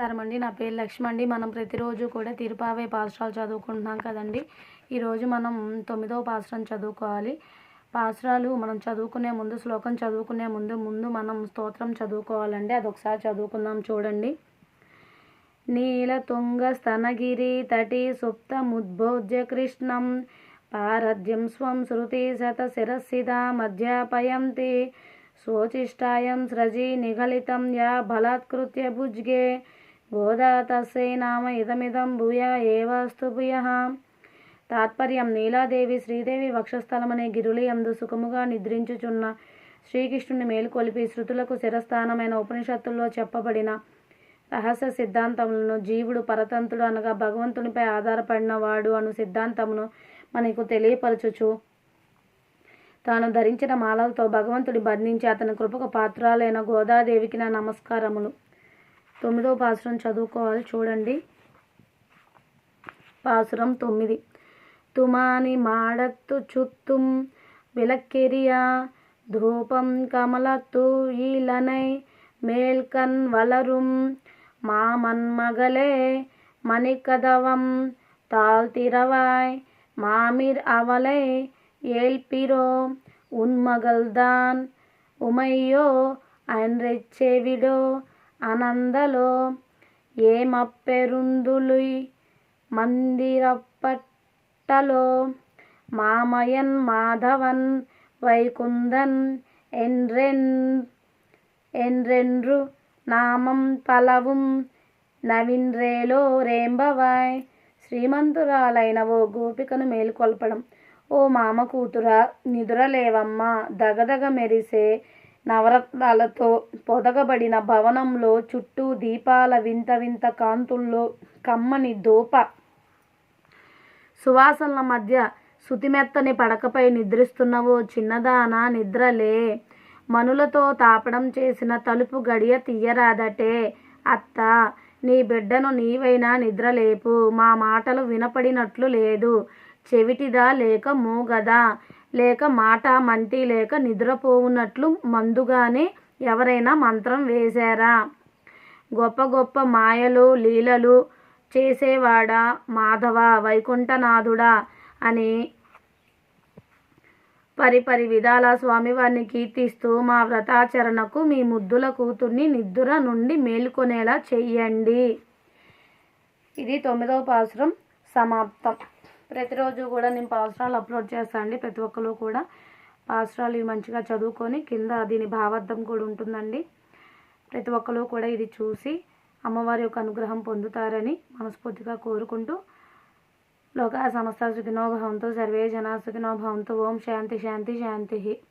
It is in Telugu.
నమస్కారం అండి నా పేరు లక్ష్మి అండి మనం ప్రతిరోజు కూడా తిరుపావే పాసురాలు చదువుకుంటున్నాం కదండి. ఈరోజు మనం తొమ్మిదవ పాసురం చదువుకోవాలి. పాసురాలు మనం చదువుకునే ముందు శ్లోకం చదువుకునే ముందు ముందు మనం స్తోత్రం చదువుకోవాలండి. అదొకసారి చదువుకుందాం చూడండి. నీల తుంగ స్తనగిరి తటి సుప్త ముద్బోధ్య కృష్ణం. పారద్యం స్వం శృతి శత శిరసిద మధ్యాపయంతి. శోచిష్టాయం స్రజి నిఘలితం యా బలాత్కృత్య భుజ్గే. గోదా తస్సై నామ ఇదమిదం భూయ ఏవాస్తు భూయ తాత్పర్యం నీలాదేవి శ్రీదేవి వక్షస్థలమనే గిరులయందు సుఖముగా నిద్రించుచున్న శ్రీకృష్ణుని మేలుకొలిపి శృతులకు శిరస్థానమైన ఉపనిషత్తుల్లో చెప్పబడిన రహస్య సిద్ధాంతములను జీవుడు పరతంతుడు అనగా భగవంతునిపై ఆధారపడిన వాడు అను సిద్ధాంతమును మనకు తెలియపరచుచు తాను ధరించిన మాలలతో భగవంతుడి బంధించి అతని కృపకు పాత్రాలైన గోదాదేవికి నా నమస్కారములు. తొమ్మిదో పాసురం చదువుకోవాలి చూడండి పాసురం తొమ్మిది తుమాని మాడత్తు చుత్తుం విలక్కెరియా ధూపం కమలత్తు ఈలనై மேல்கண் வளரும் மாமன்மகளே மணிக்கதவம் தாழ்த்திரவாய் மாமிர் அவளை ஏல்பிரோ உன்மகள்தான் உமையோ அன்றைச்செவிடோ అనందలో ఏమప్పెరుందులుయ్ మందిరప్పట్టలో? మామయన్ మాధవన్ వైకుందన్ ఎన్రెన్ என்றென்று నామం పలவும் నవీన్రేలో రేంబవాయ్ శ్రీమంతురాలైన ఓ గోపికను మేలుకొల్పడం. ఓ మామ కూతురా నిదురలేవమ్మా దగదగ మెరిసే నవరత్నాలతో పొదగబడిన భవనంలో చుట్టూ దీపాల వింత వింత కాంతుల్లో కమ్మని దూప సువాసనల మధ్య సుతిమెత్తని పడకపై నిద్రిస్తున్నవో చిన్నదాన నిద్రలే. మనులతో తాపడం చేసిన తలుపు గడియ తీయరాదటే. అత్త నీ బిడ్డను నీవైనా నిద్రలేపు. మా మాటలు వినపడినట్లు లేదు. చెవిటిదా లేక మూగదా? లేక మాట మంతి లేక నిద్రపోవునట్లు మందుగానే ఎవరైనా మంత్రం వేశారా? గొప్ప గొప్ప మాయలు లీలలు చేసేవాడా మాధవ? వైకుంఠనాథుడా? అని పరిపరి విధాల స్వామివారిని కీర్తిస్తూ మా వ్రతాచరణకు మీ ముద్దుల కూతుర్ని నిద్ర నుండి మేలుకొనేలా చెయ్యండి. ఇది తొమ్మిదవ పాసురం సమాప్తం. ప్రతిరోజు కూడా నేను పాసురాలు అప్లోడ్ చేస్తాను అండి. ప్రతి ఒక్కరు కూడా పాసురాలు మంచిగా చదువుకొని కింద దీని భావార్థం కూడా ఉంటుందండి. ప్రతి ఒక్కరు కూడా ఇది చూసి అమ్మవారి యొక్క అనుగ్రహం పొందుతారని మనస్ఫూర్తిగా కోరుకుంటూ లోకా సంస్థ సుఖినోభవంతో సర్వే జనా సుఖినోభవంతో ఓం శాంతి శాంతి శాంతి.